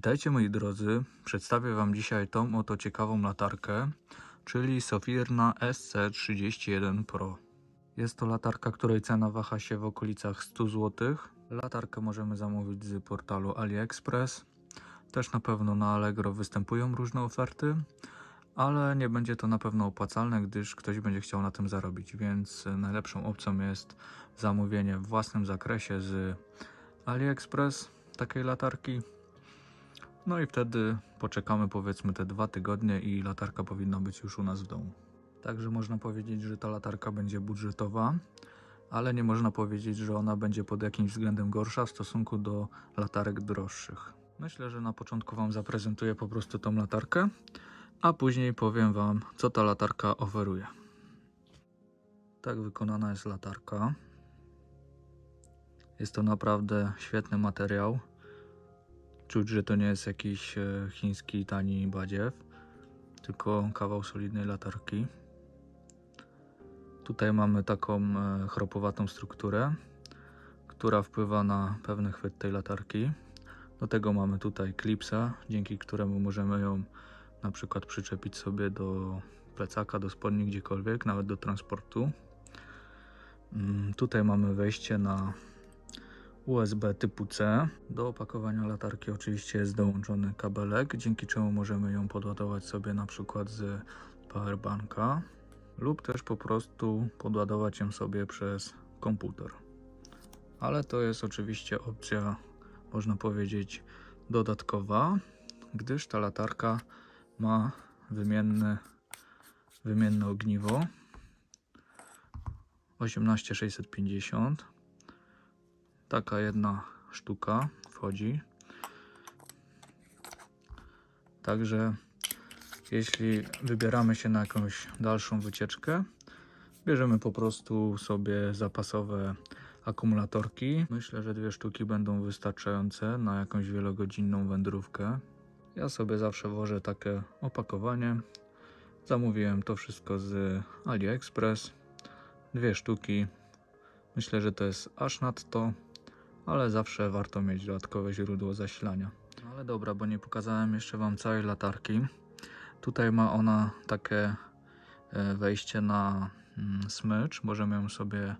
Witajcie moi drodzy, przedstawię Wam dzisiaj tą oto ciekawą latarkę, czyli Sofirna SC31 Pro. Jest to latarka, której cena waha się w okolicach 100 zł. Latarkę możemy zamówić z portalu AliExpress. Też na pewno na Allegro występują różne oferty, ale nie będzie to na pewno opłacalne, gdyż ktoś będzie chciał na tym zarobić, więc najlepszą opcją jest zamówienie w własnym zakresie z AliExpress takiej latarki. No i wtedy poczekamy powiedzmy te dwa tygodnie i latarka powinna być już u nas w domu. Także można powiedzieć, że ta latarka będzie budżetowa, ale nie można powiedzieć, że ona będzie pod jakimś względem gorsza w stosunku do latarek droższych. Myślę, że na początku Wam zaprezentuję po prostu tą latarkę, a później powiem Wam, co ta latarka oferuje. Tak wykonana jest latarka. Jest to naprawdę świetny materiał. Czuć, że to nie jest jakiś e, chiński tani badziew, tylko kawał solidnej latarki. Tutaj mamy taką e, chropowatą strukturę, która wpływa na pewny chwyt tej latarki. Do tego mamy tutaj klipsa, dzięki któremu możemy ją na przykład przyczepić sobie do plecaka, do spodni, gdziekolwiek, nawet do transportu. Mm, Tutaj mamy wejście na USB typu C. Do opakowania latarki oczywiście jest dołączony kabelek, dzięki czemu możemy ją podładować sobie na przykład z powerbanka lub też po prostu podładować ją sobie przez komputer. Ale to jest oczywiście opcja, można powiedzieć, dodatkowa, gdyż ta latarka ma wymienne, wymienne ogniwo 18650 taka jedna sztuka wchodzi. Także jeśli wybieramy się na jakąś dalszą wycieczkę, bierzemy po prostu sobie zapasowe akumulatorki. Myślę, że dwie sztuki będą wystarczające na jakąś wielogodzinną wędrówkę. Ja sobie zawsze wożę takie opakowanie. Zamówiłem to wszystko z AliExpress. Dwie sztuki. Myślę, że to jest aż nadto ale zawsze warto mieć dodatkowe źródło zasilania. No ale dobra, bo nie pokazałem jeszcze Wam całej latarki. Tutaj ma ona takie e, wejście na mm, smycz, możemy ją sobie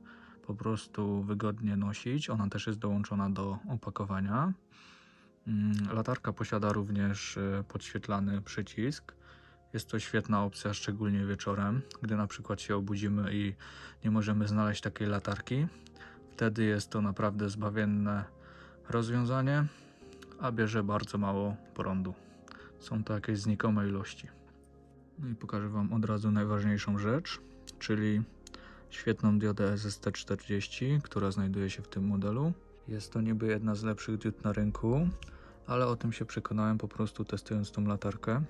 po prostu wygodnie nosić. Ona też jest dołączona do opakowania. Mm, Latarka posiada również e, podświetlany przycisk. Jest to świetna opcja, szczególnie wieczorem, gdy na przykład się obudzimy i nie możemy znaleźć takiej latarki wtedy jest to naprawdę zbawienne rozwiązanie, a bierze bardzo mało prądu. Są to jakieś znikome ilości. No i pokażę Wam od razu najważniejszą rzecz, czyli świetną diodę SST40, która znajduje się w tym modelu. Jest to niby jedna z lepszych diod na rynku, ale o tym się przekonałem po prostu testując tą latarkę.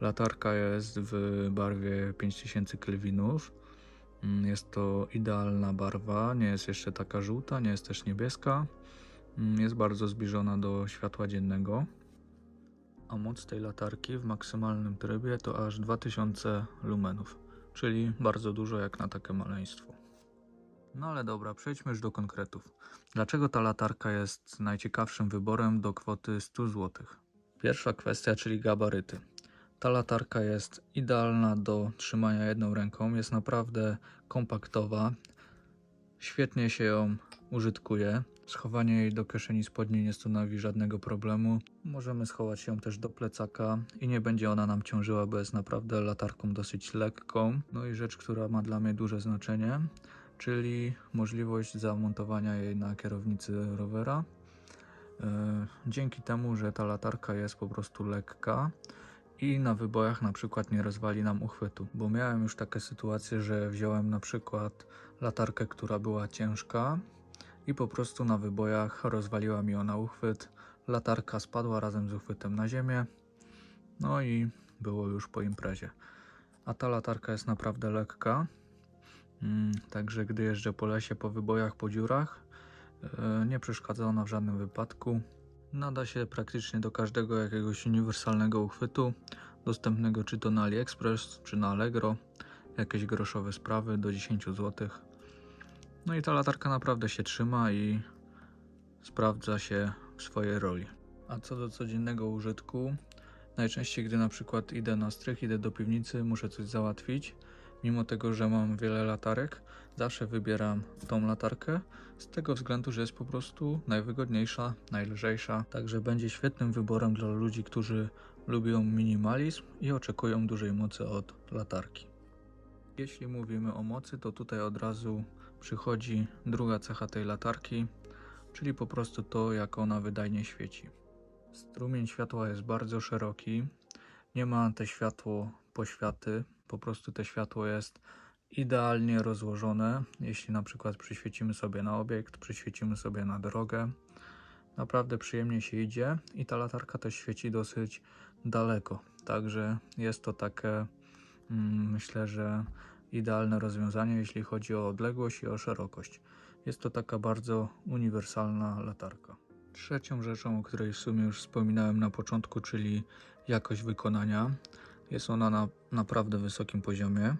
Latarka jest w barwie 5000 kelwinów Jest to idealna barwa, nie jest jeszcze taka żółta, nie jest też niebieska. Mm, Jest bardzo zbliżona do światła dziennego. A moc tej latarki w maksymalnym trybie to aż 2000 lumenów, czyli bardzo dużo jak na takie maleństwo. No ale dobra, przejdźmy już do konkretów. Dlaczego ta latarka jest najciekawszym wyborem do kwoty 100 zł? Pierwsza kwestia, czyli gabaryty. Ta latarka jest idealna do trzymania jedną ręką, jest naprawdę kompaktowa, świetnie się ją użytkuje. Schowanie jej do kieszeni spodni nie stanowi żadnego problemu. Możemy schować ją też do plecaka i nie będzie ona nam ciążyła, bo jest naprawdę latarką dosyć lekką. No i rzecz, która ma dla mnie duże znaczenie, czyli możliwość zamontowania jej na kierownicy rowera. E, Dzięki temu, że ta latarka jest po prostu lekka, i na wybojach na przykład nie rozwali nam uchwytu, bo miałem już takie sytuacje, że wziąłem na przykład latarkę, która była ciężka i po prostu na wybojach rozwaliła mi ona uchwyt. Latarka spadła razem z uchwytem na ziemię, no i było już po imprezie. A ta latarka jest naprawdę lekka, mm, także gdy jeżdżę po lesie, po wybojach, po dziurach, e, nie przeszkadza ona w żadnym wypadku. Nada się praktycznie do każdego jakiegoś uniwersalnego uchwytu, dostępnego czy to na AliExpress, czy na Allegro, jakieś groszowe sprawy do 10 zł. No i ta latarka naprawdę się trzyma i sprawdza się w swojej roli. A co do codziennego użytku, najczęściej gdy na przykład idę na strych, idę do piwnicy, muszę coś załatwić, mimo tego, że mam wiele latarek, zawsze wybieram tą latarkę z tego względu, że jest po prostu najwygodniejsza, najlżejsza, także będzie świetnym wyborem dla ludzi, którzy lubią minimalizm i oczekują dużej mocy od latarki. Jeśli mówimy o mocy, to tutaj od razu przychodzi druga cecha tej latarki, czyli po prostu to, jak ona wydajnie świeci. Strumień światła jest bardzo szeroki, nie ma te światło poświaty, po prostu to światło jest idealnie rozłożone. Jeśli na przykład przyświecimy sobie na obiekt, przyświecimy sobie na drogę, naprawdę przyjemnie się idzie i ta latarka też świeci dosyć daleko. Także jest to takie, mm, myślę, że idealne rozwiązanie, jeśli chodzi o odległość i o szerokość. Jest to taka bardzo uniwersalna latarka. Trzecią rzeczą, o której w sumie już wspominałem na początku, czyli jakość wykonania. Jest ona na naprawdę wysokim poziomie.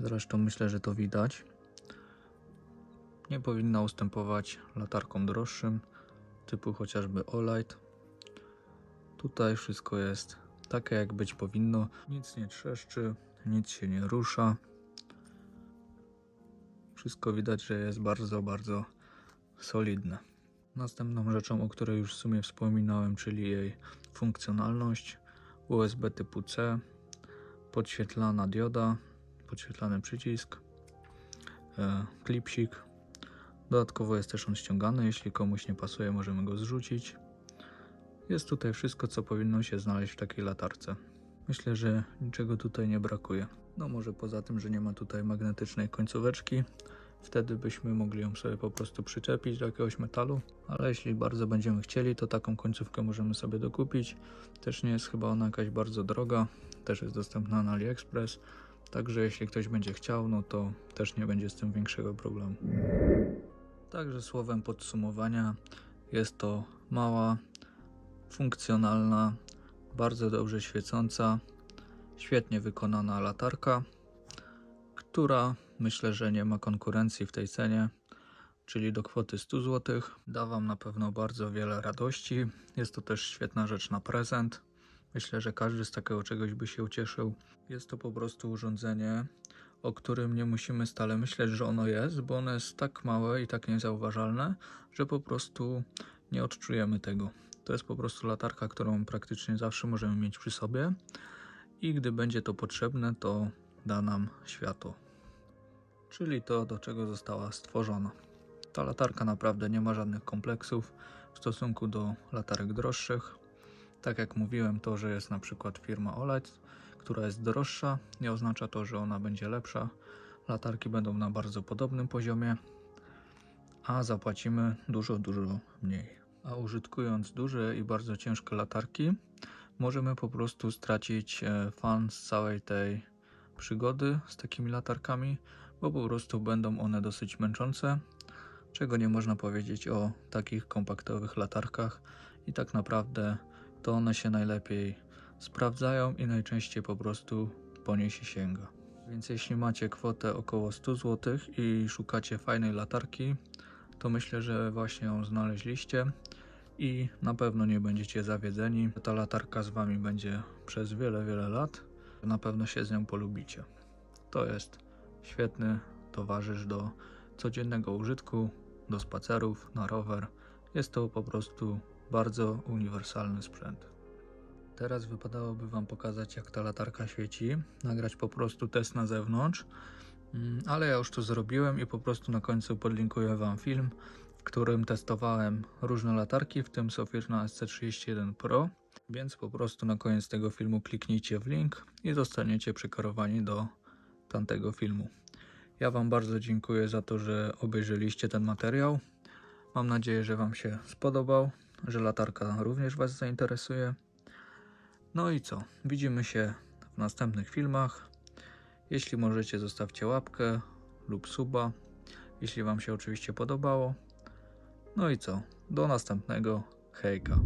Zresztą myślę, że to widać. Nie powinna ustępować latarkom droższym, typu chociażby Olight. Tutaj wszystko jest takie, jak być powinno. Nic nie trzeszczy, nic się nie rusza. Wszystko widać, że jest bardzo, bardzo solidne. Następną rzeczą, o której już w sumie wspominałem, czyli jej funkcjonalność. USB typu C, podświetlana dioda, podświetlany przycisk, e, klipsik. Dodatkowo jest też on ściągany, jeśli komuś nie pasuje, możemy go zrzucić. Jest tutaj wszystko, co powinno się znaleźć w takiej latarce. Myślę, że niczego tutaj nie brakuje. No może poza tym, że nie ma tutaj magnetycznej końcóweczki. Wtedy byśmy mogli ją sobie po prostu przyczepić do jakiegoś metalu, ale jeśli bardzo będziemy chcieli, to taką końcówkę możemy sobie dokupić. Też nie jest chyba ona jakaś bardzo droga, też jest dostępna na AliExpress, także jeśli ktoś będzie chciał, no to też nie będzie z tym większego problemu. Także słowem podsumowania, jest to mała, funkcjonalna, bardzo dobrze świecąca, świetnie wykonana latarka, która myślę, że nie ma konkurencji w tej cenie, czyli do kwoty 100 zł. Da Wam na pewno bardzo wiele radości. Jest to też świetna rzecz na prezent. Myślę, że każdy z takiego czegoś by się ucieszył. Jest to po prostu urządzenie, o którym nie musimy stale myśleć, że ono jest, bo ono jest tak małe i tak niezauważalne, że po prostu nie odczujemy tego. To jest po prostu latarka, którą praktycznie zawsze możemy mieć przy sobie i gdy będzie to potrzebne, to da nam światło. Czyli to, do czego została stworzona. Ta latarka naprawdę nie ma żadnych kompleksów w stosunku do latarek droższych. Tak jak mówiłem, to, że jest na przykład firma OLED, która jest droższa, nie oznacza to, że ona będzie lepsza. Latarki będą na bardzo podobnym poziomie, a zapłacimy dużo, dużo mniej. A użytkując duże i bardzo ciężkie latarki, możemy po prostu stracić e, fan z całej tej przygody z takimi latarkami, bo po prostu będą one dosyć męczące, czego nie można powiedzieć o takich kompaktowych latarkach i tak naprawdę to one się najlepiej sprawdzają i najczęściej po prostu po się sięga. Więc jeśli macie kwotę około 100 zł i szukacie fajnej latarki, to myślę, że właśnie ją znaleźliście i na pewno nie będziecie zawiedzeni. Ta latarka z Wami będzie przez wiele, wiele lat. Na pewno się z nią polubicie. To jest świetny towarzysz do codziennego użytku, do spacerów, na rower. Jest to po prostu bardzo uniwersalny sprzęt. Teraz wypadałoby Wam pokazać, jak ta latarka świeci, nagrać po prostu test na zewnątrz, Mm, ale ja już to zrobiłem i po prostu na końcu podlinkuję Wam film, w którym testowałem różne latarki, w tym Sofirna SC31 Pro, więc po prostu na koniec tego filmu kliknijcie w link i zostaniecie przekierowani do tamtego filmu. Ja Wam bardzo dziękuję za to, że obejrzeliście ten materiał. Mam nadzieję, że Wam się spodobał, że latarka również Was zainteresuje. No i co? Widzimy się w następnych filmach. Jeśli możecie, zostawcie łapkę lub suba, jeśli Wam się oczywiście podobało. No i co? Do następnego. Hejka.